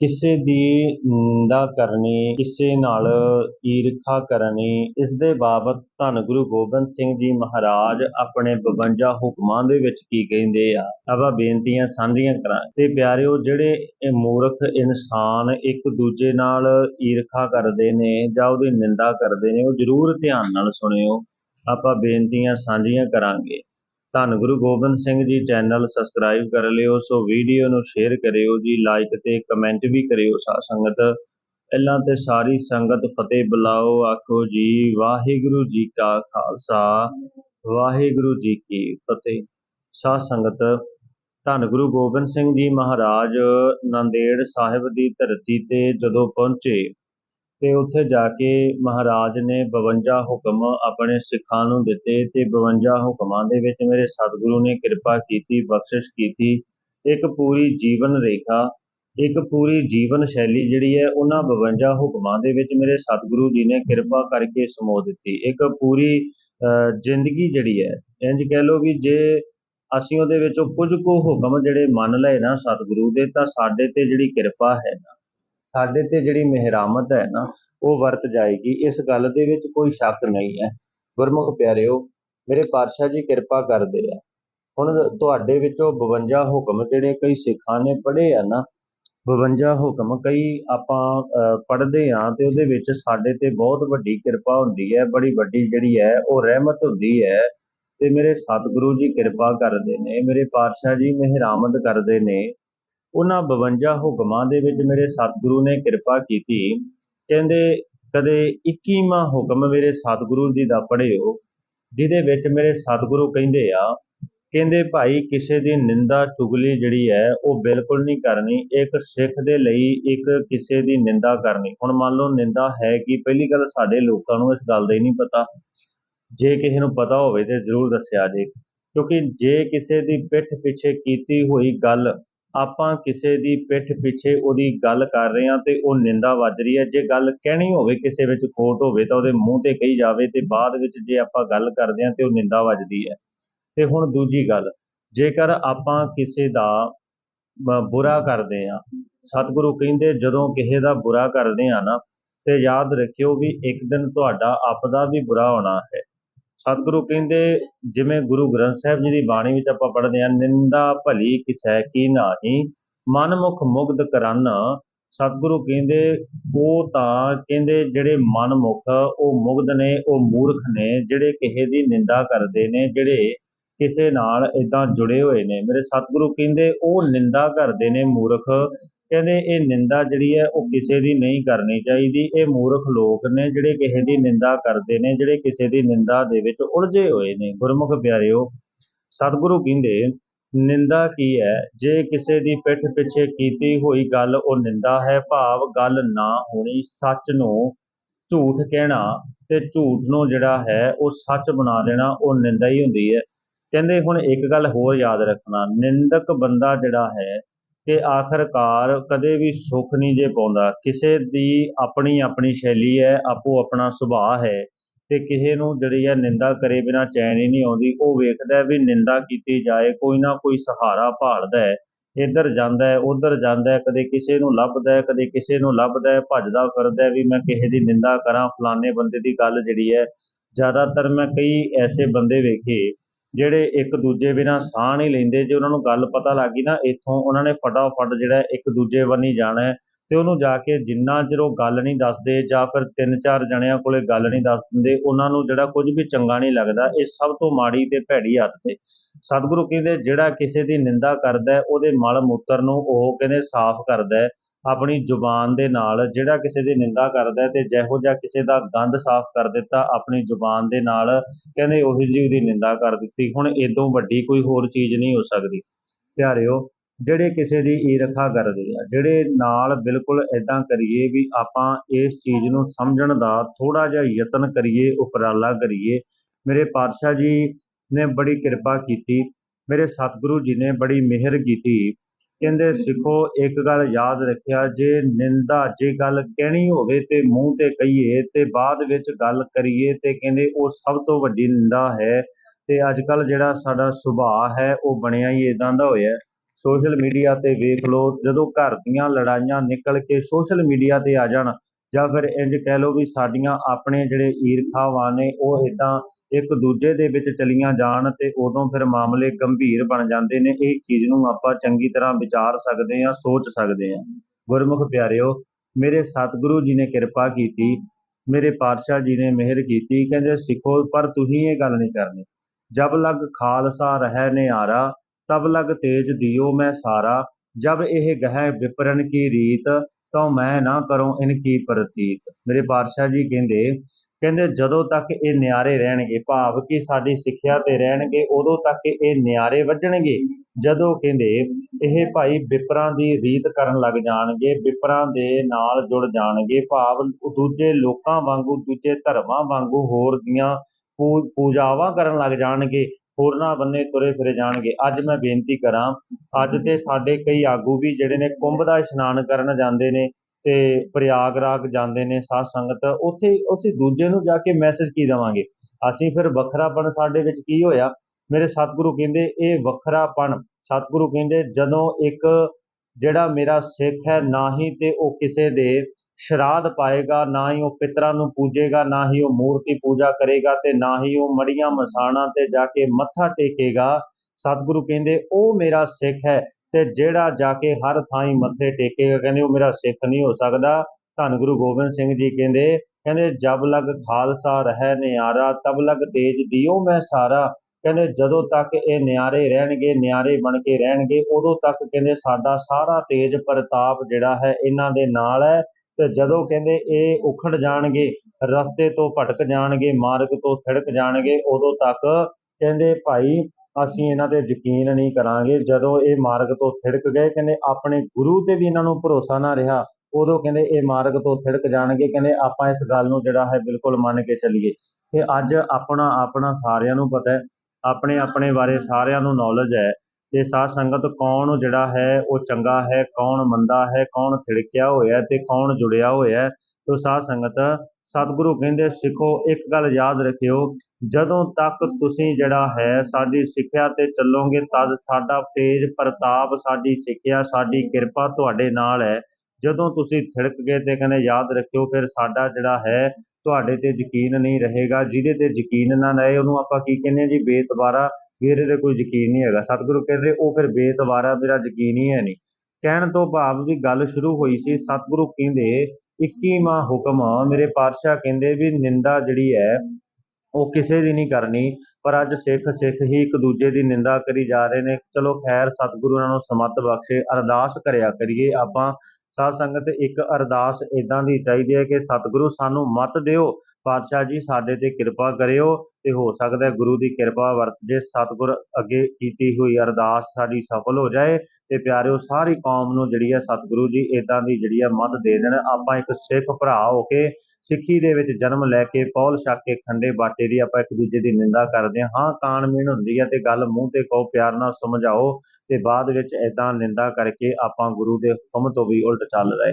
ਕਿਸੇ ਦੀ ਨਿੰਦਾ ਕਰਨੀ, ਕਿਸੇ ਨਾਲ ਈਰਖਾ ਕਰਨੀ, ਇਸ ਦੇ ਬਾਬਤ ਧੰਨ ਗੁਰੂ ਗੋਬਿੰਦ ਸਿੰਘ ਜੀ ਮਹਾਰਾਜ ਆਪਣੇ 52 ਹੁਕਮਾਂ ਦੇ ਵਿੱਚ ਕੀ ਕਹਿੰਦੇ ਆ। ਆਪਾਂ ਬੇਨਤੀਆਂ ਸਾਂਝੀਆਂ ਕਰਾਂ। ਤੇ ਪਿਆਰਿਓ, ਜਿਹੜੇ ਮੂਰਖ ਇਨਸਾਨ ਇੱਕ ਦੂਜੇ ਨਾਲ ਈਰਖਾ ਕਰਦੇ ਨੇ ਜਾਂ ਉਹਦੀ ਨਿੰਦਾ ਕਰਦੇ ਨੇ, ਉਹ ਜ਼ਰੂਰ ਧਿਆਨ ਨਾਲ ਸੁਣਿਓ। ਆਪਾਂ ਬੇਨਤੀਆਂ ਸਾਂਝੀਆਂ ਕਰਾਂਗੇ। ਧੰਨ ਗੁਰੂ ਗੋਬਿੰਦ ਸਿੰਘ ਜੀ ਚੈਨਲ ਸਬਸਕ੍ਰਾਈਬ ਕਰ ਲਿਓ, ਸੋ ਵੀਡੀਓ ਨੂੰ ਸ਼ੇਅਰ ਕਰਿਓ ਜੀ ਲਾਈਕ ਤੇ ਕਮੈਂਟ ਵੀ ਕਰਿਓ ਸਾਧ ਸੰਗਤ। ਪਹਿਲਾਂ ਤੇ ਸਾਰੀ ਸੰਗਤ ਫਤਿਹ ਬੁਲਾਓ, ਆਖੋ ਜੀ, ਵਾਹਿਗੁਰੂ ਜੀ ਕਾ ਖਾਲਸਾ, ਵਾਹਿਗੁਰੂ ਜੀ ਕੀ ਫਤਿਹ। ਸਾਧ ਸੰਗਤ, ਧੰਨ ਗੁਰੂ ਗੋਬਿੰਦ ਸਿੰਘ ਜੀ ਮਹਾਰਾਜ, ਨੰਦੇੜ ਸਾਹਿਬ ਦੀ ਧਰਤੀ ਤੇ ਜਦੋਂ ਪਹੁੰਚੇ ਤੇ ਉੱਥੇ ਜਾ ਕੇ ਮਹਾਰਾਜ ਨੇ 52 ਹੁਕਮ ਆਪਣੇ ਸਿੱਖਾਂ ਨੂੰ ਦਿੱਤੇ ਤੇ 52 ਹੁਕਮਾਂ ਦੇ ਵਿੱਚ ਮੇਰੇ ਸਤਿਗੁਰੂ ਨੇ ਕਿਰਪਾ ਕੀਤੀ, ਬਖਸ਼ਿਸ਼ ਕੀਤੀ। ਇੱਕ ਪੂਰੀ ਜੀਵਨ ਰੇਖਾ, ਇੱਕ ਪੂਰੀ ਜੀਵਨ ਸ਼ੈਲੀ ਜਿਹੜੀ ਹੈ, ਉਹਨਾਂ 52 ਹੁਕਮਾਂ ਦੇ ਵਿੱਚ ਮੇਰੇ ਸਤਿਗੁਰੂ ਜੀ ਨੇ ਕਿਰਪਾ ਕਰਕੇ ਸਮੋ ਦਿੱਤੀ। ਇੱਕ ਪੂਰੀ ਜ਼ਿੰਦਗੀ ਜਿਹੜੀ ਹੈ ਇੰਜ ਕਹਿ ਲਓ ਵੀ ਜੇ ਅਸੀਂ ਉਹਦੇ ਵਿੱਚੋਂ ਕੁਝ ਕੁ ਹੁਕਮ ਜਿਹੜੇ ਮੰਨ ਲਏ ਨਾ ਸਤਿਗੁਰੂ ਦੇ, ਤਾਂ ਸਾਡੇ ਤੇ ਜਿਹੜੀ ਕਿਰਪਾ ਹੈ ਨਾ ਸਾਡੇ ਤੇ ਜਿਹੜੀ ਮਿਹਰਾਮਤ ਹੈ ਨਾ, ਉਹ ਵਰਤ ਜਾਏਗੀ। ਇਸ ਗੱਲ ਦੇ ਵਿੱਚ ਕੋਈ ਸ਼ੱਕ ਨਹੀਂ ਹੈ। ਗੁਰਮੁਖ ਪਿਆਰਿਓ, ਮੇਰੇ ਪਾਤਸ਼ਾਹ ਜੀ ਕਿਰਪਾ ਕਰਦੇ ਆ। ਹੁਣ ਤੁਹਾਡੇ ਵਿੱਚੋਂ 52 ਹੁਕਮ ਜਿਹੜੇ ਕਈ ਸਿੱਖਾਂ ਨੇ ਪੜ੍ਹੇ ਆ ਨਾ 52 ਹੁਕਮ ਕਈ ਆਪਾਂ ਪੜ੍ਹਦੇ ਆ ਤੇ ਉਹਦੇ ਵਿੱਚ ਸਾਡੇ ਤੇ ਬਹੁਤ ਵੱਡੀ ਕਿਰਪਾ ਹੁੰਦੀ ਹੈ। ਬੜੀ ਵੱਡੀ ਜਿਹੜੀ ਹੈ, ਉਹ ਰਹਿਮਤ ਹੁੰਦੀ ਹੈ। ਤੇ ਮੇਰੇ ਸਤਿਗੁਰੂ ਜੀ ਕਿਰਪਾ ਕਰਦੇ ਨੇ, ਮੇਰੇ ਪਾਤਸ਼ਾਹ ਜੀ ਮਿਹਰਾਮਤ ਕਰਦੇ ਨੇ। ਉਹਨਾਂ 52 ਹੁਕਮਾਂ ਦੇ ਵਿੱਚ ਮੇਰੇ ਸਤਿਗੁਰੂ ਨੇ ਕਿਰਪਾ ਕੀਤੀ। ਕਹਿੰਦੇ, ਕਦੇ 21ਵਾਂ ਹੁਕਮ ਮੇਰੇ ਸਤਿਗੁਰੂ ਜੀ ਦਾ ਪੜ੍ਹਿਓ, ਜਿਹਦੇ ਵਿੱਚ ਮੇਰੇ ਸਤਿਗੁਰੂ ਕਹਿੰਦੇ ਆ, ਕਹਿੰਦੇ, ਭਾਈ, ਕਿਸੇ ਦੀ ਨਿੰਦਾ ਚੁਗਲੀ ਜਿਹੜੀ ਹੈ, ਉਹ ਬਿਲਕੁਲ ਨਹੀਂ ਕਰਨੀ। ਇੱਕ ਸਿੱਖ ਦੇ ਲਈ ਇੱਕ ਕਿਸੇ ਦੀ ਨਿੰਦਾ ਕਰਨੀ। ਹੁਣ ਮੰਨ ਲਓ, ਨਿੰਦਾ ਹੈ ਕਿ? ਪਹਿਲੀ ਗੱਲ ਸਾਡੇ ਲੋਕਾਂ ਨੂੰ ਇਸ ਗੱਲ ਦਾ ਹੀ ਨਹੀਂ ਪਤਾ। ਜੇ ਕਿਸੇ ਨੂੰ ਪਤਾ ਹੋਵੇ ਤੇ ਜ਼ਰੂਰ ਦੱਸਿਆ ਜੇ। ਕਿਉਂਕਿ ਜੇ ਕਿਸੇ ਦੀ ਪਿੱਠ ਪਿੱਛੇ ਕੀਤੀ ਹੋਈ ਗੱਲ ਆਪਾਂ ਕਿਸੇ ਦੀ ਪਿੱਠ ਪਿੱਛੇ ਉਹਦੀ ਗੱਲ ਕਰ ਰਹੇ ਹਾਂ ਤੇ ਉਹ ਨਿੰਦਾ ਵੱਜ ਰਹੀ ਹੈ। ਜੇ ਗੱਲ ਕਹਿਣੀ ਹੋਵੇ, ਕਿਸੇ ਵਿੱਚ ਖੋਟ ਹੋਵੇ ਤਾਂ ਉਹਦੇ ਮੂੰਹ ਤੇ ਕਹੀ ਜਾਵੇ ਤੇ ਬਾਅਦ ਵਿੱਚ ਜੇ ਆਪਾਂ ਗੱਲ ਕਰਦੇ ਹਾਂ ਤੇ ਉਹ ਨਿੰਦਾ ਵੱਜਦੀ ਹੈ। ਤੇ ਹੁਣ ਦੂਜੀ ਗੱਲ, ਜੇਕਰ ਆਪਾਂ ਕਿਸੇ ਦਾ ਬੁਰਾ ਕਰਦੇ ਹਾਂ, ਸਤਿਗੁਰੂ ਕਹਿੰਦੇ ਜਦੋਂ ਕਿਸੇ ਦਾ ਬੁਰਾ ਕਰਦੇ ਆ ਨਾ, ਤੇ ਯਾਦ ਰੱਖਿਓ ਵੀ ਇੱਕ ਦਿਨ ਤੁਹਾਡਾ ਆਪਦਾ ਵੀ ਬੁਰਾ ਹੋਣਾ ਹੈ। ਸਤਿਗੁਰੂ ਕਹਿੰਦੇ, ਜਿਵੇਂ ਗੁਰੂ ਗ੍ਰੰਥ ਸਾਹਿਬ ਜੀ ਦੀ ਬਾਣੀ ਵਿੱਚ ਆਪਾਂ ਪੜ੍ਹਦੇ ਹਾਂ, ਨਿੰਦਾ ਭਲੀ ਕਿਸੈ ਕੀ ਨਾਹੀ, ਮਨਮੁਖ ਮੁਗਧ ਕਰਨ। ਸਤਿਗੁਰੂ ਕਹਿੰਦੇ, ਉਹ ਤਾਂ ਕਹਿੰਦੇ, ਜਿਹੜੇ ਮਨਮੁਖ, ਉਹ ਮੁਗਧ ਨੇ, ਉਹ ਮੂਰਖ ਨੇ, ਜਿਹੜੇ ਕਿਸੇ ਦੀ ਨਿੰਦਾ ਕਰਦੇ ਨੇ, ਜਿਹੜੇ ਕਿਸੇ ਨਾਲ ਇਦਾਂ ਜੁੜੇ ਹੋਏ ਨੇ। ਮੇਰੇ ਸਤਿਗੁਰੂ ਕਹਿੰਦੇ, ਉਹ ਨਿੰਦਾ ਕਰਦੇ ਨੇ ਮੂਰਖ ਕਹਿੰਦੇ ਇਹ ਨਿੰਦਾ ਜਿਹੜੀ ਹੈ ਉਹ ਕਿਸੇ ਦੀ ਨਹੀਂ ਕਰਨੀ ਚਾਹੀਦੀ। ਇਹ ਮੂਰਖ ਲੋਕ ਨੇ ਜਿਹੜੇ ਕਿਸੇ ਦੀ ਨਿੰਦਾ ਕਰਦੇ ਨੇ, ਜਿਹੜੇ ਕਿਸੇ ਦੀ ਨਿੰਦਾ ਦੇ ਵਿੱਚ ਉਲਝੇ ਹੋਏ ਨੇ। ਗੁਰਮੁਖ ਪਿਆਰਿਓ, ਸਤਿਗੁਰੂ ਕਹਿੰਦੇ, ਨਿੰਦਾ ਕੀ ਹੈ? ਜੇ ਕਿਸੇ ਦੀ ਪਿੱਠ ਪਿੱਛੇ ਕੀਤੀ ਹੋਈ ਗੱਲ ਉਹ ਨਿੰਦਾ ਹੈ, ਭਾਵ ਗੱਲ ਨਾ ਹੋਣੀ, ਸੱਚ ਨੂੰ ਝੂਠ ਕਹਿਣਾ ਤੇ ਝੂਠ ਨੂੰ ਜਿਹੜਾ ਹੈ ਉਹ ਸੱਚ ਬਣਾ ਦੇਣਾ, ਉਹ ਨਿੰਦਾ ਹੀ ਹੁੰਦੀ ਹੈ। ਕਹਿੰਦੇ, ਹੁਣ ਇੱਕ ਗੱਲ ਹੋਰ ਯਾਦ ਰੱਖਣਾ। ਨਿੰਦਕ ਬੰਦਾ ਜਿਹੜਾ ਹੈ ਕਿ ਆਖਰਕਾਰ ਕਦੇ ਵੀ ਸੁੱਖ ਨਹੀਂ ਜੇ ਪਾਉਂਦਾ। ਕਿਸੇ ਦੀ ਆਪਣੀ ਆਪਣੀ ਸ਼ੈਲੀ ਹੈ, ਆਪੋ ਆਪਣਾ ਸੁਭਾਅ ਹੈ ਤੇ ਕਿਸੇ ਨੂੰ ਜਿਹੜੀ ਹੈ ਨਿੰਦਾ ਕਰੇ ਬਿਨਾ ਚੈਨ ਹੀ ਨਹੀਂ ਆਉਂਦੀ। ਉਹ ਵੇਖਦਾ ਵੀ ਨਿੰਦਾ ਕੀਤੀ ਜਾਏ, ਕੋਈ ਨਾ ਕੋਈ ਸਹਾਰਾ ਭਾਲਦਾ ਹੈ, ਇੱਧਰ ਜਾਂਦਾ ਹੈ, ਉੱਧਰ ਜਾਂਦਾ ਹੈ, ਕਦੇ ਕਿਸੇ ਨੂੰ ਲੱਭਦਾ ਹੈ, ਕਦੇ ਕਿਸੇ ਨੂੰ ਲੱਭਦਾ ਹੈ, ਭੱਜਦਾ ਫਿਰਦਾ ਵੀ ਮੈਂ ਕਿਸੇ ਦੀ ਨਿੰਦਾ ਕਰਾਂ, ਫਲਾਣੇ ਬੰਦੇ ਦੀ ਗੱਲ ਜਿਹੜੀ ਹੈ। ਜ਼ਿਆਦਾਤਰ ਮੈਂ ਕਈ ਐਸੇ ਬੰਦੇ ਵੇਖੇ ਜਿਹੜੇ ਇੱਕ ਦੂਜੇ ਬਿਨਾਂ ਸਾਹ ਨਹੀਂ ਲੈਂਦੇ, ਜੇ ਉਹਨਾਂ ਨੂੰ ਗੱਲ ਪਤਾ ਲੱਗ ਗਈ ਨਾ, ਇੱਥੋਂ ਉਹਨਾਂ ਨੇ ਫਟਾਫਟ ਜਿਹੜਾ ਇੱਕ ਦੂਜੇ ਵੱਲ ਜਾਣਾ ਹੈ ਤੇ ਉਹਨੂੰ ਜਾ ਕੇ ਜਿੰਨਾ ਚਿਰ ਉਹ ਗੱਲ ਨਹੀਂ ਦੱਸਦੇ ਜਾਂ ਫਿਰ ਤਿੰਨ ਚਾਰ ਜਣਿਆਂ ਕੋਲੇ ਗੱਲ ਨਹੀਂ ਦੱਸ ਦਿੰਦੇ, ਉਹਨਾਂ ਨੂੰ ਜਿਹੜਾ ਕੁਝ ਵੀ ਚੰਗਾ ਨਹੀਂ ਲੱਗਦਾ, ਇਹ ਸਭ ਤੋਂ ਮਾੜੀ ਤੇ ਭੈੜੀ ਆਦਤ ਹੈ। ਸਤਿਗੁਰੂ ਕਹਿੰਦੇ, ਜਿਹੜਾ ਕਿਸੇ ਦੀ ਨਿੰਦਾ ਕਰਦਾ ਉਹਦੇ ਮਲ ਮੂਤਰ ਨੂੰ ਉਹ ਕਹਿੰਦੇ ਸਾਫ਼ ਕਰਦਾ ਆਪਣੀ ਜ਼ੁਬਾਨ ਦੇ ਨਾਲ ਜਿਹੜਾ ਕਿਸੇ ਦੀ ਨਿੰਦਾ ਕਰਦਾ ਹੈ ਤੇ ਜਿਹੋ ਜਿਹਾ ਕਿਸੇ ਦਾ ਗੰਦ ਸਾਫ਼ ਕਰ ਦਿੱਤਾ, ਆਪਣੀ ਜ਼ੁਬਾਨ ਦੇ ਨਾਲ ਕਹਿੰਦੇ ਉਹੀ ਜਿਹੀ ਉਹਦੀ ਨਿੰਦਾ ਕਰ ਦਿੱਤੀ। ਹੁਣ ਇਦੋਂ ਵੱਡੀ ਕੋਈ ਹੋਰ ਚੀਜ਼ ਨਹੀਂ ਹੋ ਸਕਦੀ। ਪਿਆਰਿਓ, ਜਿਹੜੇ ਕਿਸੇ ਦੀ ਈਰਖਾ ਕਰਦੇ ਆ, ਜਿਹੜੇ ਨਾਲ ਬਿਲਕੁਲ ਇਦਾਂ ਕਰੀਏ ਵੀ ਆਪਾਂ ਇਸ ਚੀਜ਼ ਨੂੰ ਸਮਝਣ ਦਾ ਥੋੜਾ ਜਿਹਾ ਯਤਨ ਕਰੀਏ, ਉਪਰਾਲਾ ਕਰੀਏ। ਮੇਰੇ ਪਾਤਸ਼ਾਹ ਜੀ ਨੇ ਬੜੀ ਕਿਰਪਾ ਕੀਤੀ, ਮੇਰੇ ਸਤਿਗੁਰੂ ਜੀ ਨੇ ਬੜੀ ਮਿਹਰ ਕੀਤੀ। ਕਹਿੰਦੇ, ਸਿੱਖੋ, ਇੱਕ ਗੱਲ ਯਾਦ ਰੱਖਿਆ, ਜੇ ਨਿੰਦਾ, ਜੇ ਗੱਲ ਕਹਿਣੀ ਹੋਵੇ ਤੇ ਮੂੰਹ ਤੇ ਕਹੀਏ ਤੇ ਬਾਅਦ ਵਿੱਚ ਗੱਲ ਕਰੀਏ ਤੇ ਕਹਿੰਦੇ, ਉਹ ਸਭ ਤੋਂ ਵੱਡੀ ਨਿੰਦਾ ਹੈ ਤੇ ਅੱਜ ਕੱਲ ਜਿਹੜਾ ਸਾਡਾ ਸੁਭਾਅ ਹੈ, ਉਹ ਬਣਿਆ ਹੀ ਇਦਾਂ ਦਾ ਹੋਇਆ ਸੋਸ਼ਲ ਮੀਡੀਆ ਤੇ ਵੇਖ ਲਓ, ਜਦੋਂ ਘਰ ਦੀਆਂ ਲੜਾਈਆਂ ਨਿਕਲ ਕੇ ਸੋਸ਼ਲ ਮੀਡੀਆ ਤੇ ਆ ਜਾਣ ਜਾਂ ਫਿਰ ਇੰਜ ਕਹਿ ਲਓ ਵੀ ਸਾਡੀਆਂ ਆਪਣੇ ਜਿਹੜੇ ਈਰਖਾਵਾਂ ਨੇ ਉਹ ਇਦਾਂ ਇੱਕ ਦੂਜੇ ਦੇ ਵਿੱਚ ਚਲੀਆਂ ਜਾਣ ਤੇ ਉਦੋਂ ਫਿਰ ਮਾਮਲੇ ਗੰਭੀਰ ਬਣ ਜਾਂਦੇ ਨੇ। ਇਹ ਚੀਜ਼ ਨੂੰ ਆਪਾਂ ਚੰਗੀ ਤਰ੍ਹਾਂ ਵਿਚਾਰ ਸਕਦੇ ਹਾਂ ਸੋਚ ਸਕਦੇ ਹਾਂ। ਗੁਰਮੁਖ ਪਿਆਰਿਓ ਮੇਰੇ ਸਤਿਗੁਰੂ ਜੀ ਨੇ ਕਿਰਪਾ ਕੀਤੀ ਮੇਰੇ ਪਾਤਸ਼ਾਹ ਜੀ ਨੇ ਮਿਹਰ ਕੀਤੀ ਕਹਿੰਦੇ ਸਿੱਖੋ ਪਰ ਤੁਸੀਂ ਇਹ ਗੱਲ ਨਹੀਂ ਕਰਨੀ। ਜਬ ਲਗ ਖਾਲਸਾ ਰਹਿ ਨਿਆਰਾ ਤਬ ਲਗ ਤੇਜ ਦਿਓ ਮੈਂ ਸਾਰਾ। ਜਬ ਇਹ ਗਹਿ ਵਿਪਰਨ ਕੀ ਰੀਤ ਤਾਂ ਮੈਂ ਨਾ ਕਰੂੰ ਇਨ ਕੀ ਪ੍ਰਤੀਤ। ਮੇਰੇ ਪਾਤਸ਼ਾਹ ਜੀ ਕਹਿੰਦੇ ਕਹਿੰਦੇ ਜਦੋਂ ਤੱਕ ਇਹ ਨਿਆਰੇ ਰਹਿਣਗੇ, ਭਾਵ ਕਿ ਸਾਡੀ ਸਿੱਖਿਆ ਤੇ ਰਹਿਣਗੇ, ਉਦੋਂ ਤੱਕ ਇਹ ਨਿਆਰੇ ਵੱਜਣਗੇ। ਜਦੋਂ ਕਹਿੰਦੇ, ਇਹ ਭਾਈ ਵਿਪਰਾਂ ਦੀ ਰੀਤ ਕਰਨ ਲੱਗ ਜਾਣਗੇ ਵਿਪਰਾਂ ਦੇ ਨਾਲ ਜੁੜ ਜਾਣਗੇ, ਭਾਵ ਦੂਜੇ ਲੋਕਾਂ ਵਾਂਗੂ, ਦੂਜੇ ਧਰਮਾਂ ਵਾਂਗੂ ਹੋਰ ਦੀਆਂ ਪੂ- ਪੂਜਾਵਾਂ ਕਰਨ ਲੱਗ ਜਾਣਗੇ ਹੋਰਨਾਂ ਬੰਨੇ ਤੁਰੇ ਫਿਰੇ ਜਾਣਗੇ। ਅੱਜ ਮੈਂ ਬੇਨਤੀ ਕਰਾਂ, ਅੱਜ ਤੇ ਸਾਡੇ ਕਈ ਆਗੂ ਵੀ ਜਿਹੜੇ ਨੇ ਕੁੰਭ ਦਾ ਇਸ਼ਨਾਨ ਕਰਨ ਜਾਂਦੇ ਨੇ ਤੇ ਪ੍ਰਯਾਗਰਾਜ ਜਾਂਦੇ ਨੇ, ਸਾਧ ਸੰਗਤ, ਉੱਥੇ ਅਸੀਂ ਦੂਜੇ ਨੂੰ ਜਾ ਕੇ ਮੈਸੇਜ ਕੀ ਦੇਵਾਂਗੇ? ਅਸੀਂ ਫਿਰ ਵੱਖਰਾਪਣ ਸਾਡੇ ਵਿੱਚ ਕੀ ਹੋਇਆ? ਮੇਰੇ ਸਤਿਗੁਰੂ ਕਹਿੰਦੇ, ਇਹ ਵੱਖਰਾਪਣ। ਸਤਿਗੁਰੂ ਕਹਿੰਦੇ, ਜਦੋਂ ਇੱਕ ਜਿਹੜਾ ਮੇਰਾ ਸਿੱਖ ਹੈ, ਨਾ ਹੀ ਤੇ ਉਹ ਕਿਸੇ ਦੇ ਸ਼ਰਾਧ ਪਾਏਗਾ, ਨਾ ਹੀ ਉਹ ਪਿਤਰਾਂ ਨੂੰ ਪੂਜੇਗਾ, ਨਾ ਹੀ ਉਹ ਮੂਰਤੀ ਪੂਜਾ ਕਰੇਗਾ ਤੇ ਨਾ ਹੀ ਉਹ ਮੜੀਆਂ ਮਸਾਣਾ ਤੇ ਜਾ ਕੇ ਮੱਥਾ ਟੇਕੇਗਾ। ਸਤਿਗੁਰੂ ਕਹਿੰਦੇ, ਉਹ ਮੇਰਾ ਸਿੱਖ ਹੈ ਤੇ ਜਿਹੜਾ ਜਾ ਕੇ ਹਰ ਥਾਂ ਹੀ ਮੱਥੇ ਟੇਕੇਗਾ, ਕਹਿੰਦੇ, ਉਹ ਮੇਰਾ ਸਿੱਖ ਨਹੀਂ ਹੋ ਸਕਦਾ। ਧੰਨ ਗੁਰੂ ਗੋਬਿੰਦ ਸਿੰਘ ਜੀ ਕਹਿੰਦੇ ਕਹਿੰਦੇ, ਜਬ ਲਗ ਖਾਲਸਾ ਰਹਿ ਨਿਆਰਾ, ਤਬ ਲਗ ਤੇਜ ਦਿਓ ਮੈਂ ਸਾਰਾ। ਕਹਿੰਦੇ ਜਦੋਂ ਤੱਕ ਇਹ ਨਿਆਰੇ ਰਹਿਣਗੇ, ਨਿਆਰੇ ਬਣ ਕੇ ਰਹਿਣਗੇ, ਉਦੋਂ ਤੱਕ ਕਹਿੰਦੇ ਸਾਡਾ ਸਾਰਾ ਤੇਜ ਪ੍ਰਤਾਪ ਜਿਹੜਾ ਹੈ ਇਹਨਾਂ ਦੇ ਨਾਲ ਹੈ। ਤੇ ਜਦੋਂ ਕਹਿੰਦੇ ਇਹ ਉਖੜ ਜਾਣਗੇ, ਰਸਤੇ ਤੋਂ ਭਟਕ ਜਾਣਗੇ, ਮਾਰਗ ਤੋਂ ਥਿੜਕ ਜਾਣਗੇ, ਉਦੋਂ ਤੱਕ ਕਹਿੰਦੇ ਭਾਈ ਅਸੀਂ ਇਹਨਾਂ ਤੇ ਯਕੀਨ ਨਹੀਂ ਕਰਾਂਗੇ। ਜਦੋਂ ਇਹ ਮਾਰਗ ਤੋਂ ਥਿੜਕ ਗਏ, ਕਹਿੰਦੇ ਆਪਣੇ ਗੁਰੂ ਤੇ ਵੀ ਇਹਨਾਂ ਨੂੰ ਭਰੋਸਾ ਨਾ ਰਿਹਾ, ਉਦੋਂ ਕਹਿੰਦੇ ਇਹ ਮਾਰਗ ਤੋਂ ਥਿੜਕ ਜਾਣਗੇ, ਕਹਿੰਦੇ ਆਪਾਂ ਇਸ ਗੱਲ ਨੂੰ ਜਿਹੜਾ ਹੈ ਬਿਲਕੁਲ ਮੰਨ ਕੇ ਚੱਲੀਏ। ਤੇ ਅੱਜ ਆਪਣਾ ਆਪਣਾ ਸਾਰਿਆਂ ਨੂੰ ਪਤਾ ਹੈ ਆਪਣੇ ਆਪਣੇ ਬਾਰੇ ਸਾਰਿਆਂ ਨੂੰ ਨੌਲੇਜ ਹੈ ਤੇ ਸਾਧ ਸੰਗਤ ਕੌਣ ਜਿਹੜਾ ਹੈ ਉਹ ਚੰਗਾ ਹੈ ਕੌਣ ਮੰਦਾ ਹੈ ਕੌਣ ਥਿੜਕਿਆ ਹੋਇਆ ਤੇ ਕੌਣ ਜੁੜਿਆ ਹੋਇਆ ਹੈ ਤੋ ਸਾਧ ਸੰਗਤ ਸਤਿਗੁਰੂ ਕਹਿੰਦੇ ਸਿੱਖੋ ਇੱਕ ਗੱਲ ਯਾਦ ਰੱਖਿਓ ਜਦੋਂ ਤੱਕ ਤੁਸੀਂ ਜਿਹੜਾ ਹੈ ਸਾਡੀ ਸਿੱਖਿਆ ਤੇ ਚੱਲੋਗੇ ਤਦ ਸਾਡਾ ਤੇਜ ਪ੍ਰਤਾਪ ਸਾਡੀ ਸਿੱਖਿਆ ਸਾਡੀ ਕਿਰਪਾ ਤੁਹਾਡੇ ਨਾਲ ਹੈ। ਜਦੋਂ ਤੁਸੀਂ ਥਿੜਕ ਗਏ ਤੇ ਕਹਿੰਦੇ ਯਾਦ ਰੱਖਿਓ ਫਿਰ ਸਾਡਾ ਜਿਹੜਾ ਹੈ ਤੁਹਾਡੇ ਤੇ ਯਕੀਨ ਨਹੀਂ ਰਹੇਗਾ, ਜਿਹਦੇ ਤੇ ਯਕੀਨ ਨਾ ਰਹੇ, ਉਹਨੂੰ ਆਪਾਂ ਕੀ ਕਹਿੰਦੇ ਹਾਂ ਜੀ ਬੇਤਬਾਰਾ ਇਹਦੇ ਤੇ ਕੋਈ ਯਕੀਨ ਨਹੀਂ ਹੈਗਾ। ਸਤਿਗੁਰੂ ਕਹਿੰਦੇ, ਉਹ ਫਿਰ ਬੇਤਬਾਰਾ ਮੇਰਾ ਯਕੀਨ ਹੀ ਹੈ ਨਹੀਂ। ਕਹਿਣ ਤੋਂ ਭਾਵ ਵੀ ਗੱਲ ਸ਼ੁਰੂ ਹੋਈ ਸੀ, ਸਤਿਗੁਰੂ ਕਹਿੰਦੇ 21ਵਾਂ ਹੁਕਮ, ਮੇਰੇ ਪਾਤਸ਼ਾਹ ਕਹਿੰਦੇ ਵੀ ਨਿੰਦਾ ਜਿਹੜੀ ਹੈ, ਉਹ ਕਿਸੇ ਦੀ ਨਹੀਂ ਕਰਨੀ, ਪਰ ਅੱਜ ਸਿੱਖ ਸਿੱਖ ਹੀ ਇੱਕ ਦੂਜੇ ਦੀ ਨਿੰਦਾ ਕਰੀ ਜਾ ਰਹੇ ਨੇ। ਚਲੋ ਖੈਰ, ਸਤਿਗੁਰੂ ਉਹਨਾਂ ਨੂੰ ਸਮਤ ਬਖਸ਼ੇ, ਅਰਦਾਸ ਕਰਿਆ ਕਰੀਏ। ਆਪਾਂ ਸਾਧ ਸੰਗਤ ਇੱਕ ਅਰਦਾਸ ਇਦਾਂ ਦੀ ਚਾਹੀਦੀ ਹੈ ਕਿ ਸਤਿਗੁਰੂ ਸਾਨੂੰ ਮਤ ਦਿਓ ਪਾਤਸ਼ਾਹ ਜੀ, ਸਾਡੇ ਤੇ ਕਿਰਪਾ ਕਰਿਓ ਤੇ ਹੋ ਸਕਦਾ ਗੁਰੂ ਦੀ ਕਿਰਪਾ ਵਰਤ ਜੇ ਸਤਿਗੁਰ ਅੱਗੇ ਕੀਤੀ ਹੋਈ ਅਰਦਾਸ ਸਾਡੀ ਸਫਲ ਹੋ ਜਾਏ ਤੇ ਪਿਆਰਿਓ, ਸਾਰੀ ਕੌਮ ਨੂੰ ਜਿਹੜੀ ਹੈ ਸਤਿਗੁਰੂ ਜੀ ਇਦਾਂ ਦੀ ਜਿਹੜੀ ਹੈ ਮਤ ਦੇ ਦੇਣ। ਆਪਾਂ ਇੱਕ ਸਿੱਖ ਭਰਾ ਹੋ ਕੇ ਸਿੱਖੀ ਦੇ ਵਿੱਚ ਜਨਮ ਲੈ ਕੇ ਪੌਲ ਛੱਕ ਕੇ ਖੰਡੇ ਬਾਟੇ ਦੀ ਆਪਾਂ ਇੱਕ ਦੂਜੇ ਦੀ ਨਿੰਦਾ ਕਰਦੇ ਹਾਂ। ਹਾਂ, ਕਾਣਮੀਣ ਹੁੰਦੀ ਹੈ ਤੇ ਗੱਲ ਮੂੰਹ ਤੇ ਕਹੋ, ਪਿਆਰ ਨਾਲ ਸਮਝਾਓ ਤੇ ਬਾਅਦ ਵਿੱਚ ਇਦਾਂ ਨਿੰਦਾ ਕਰਕੇ ਆਪਾਂ ਗੁਰੂ ਦੇ ਹੁਕਮ ਤੋਂ ਵੀ ਉਲਟ ਚੱਲ ਰਹੇ।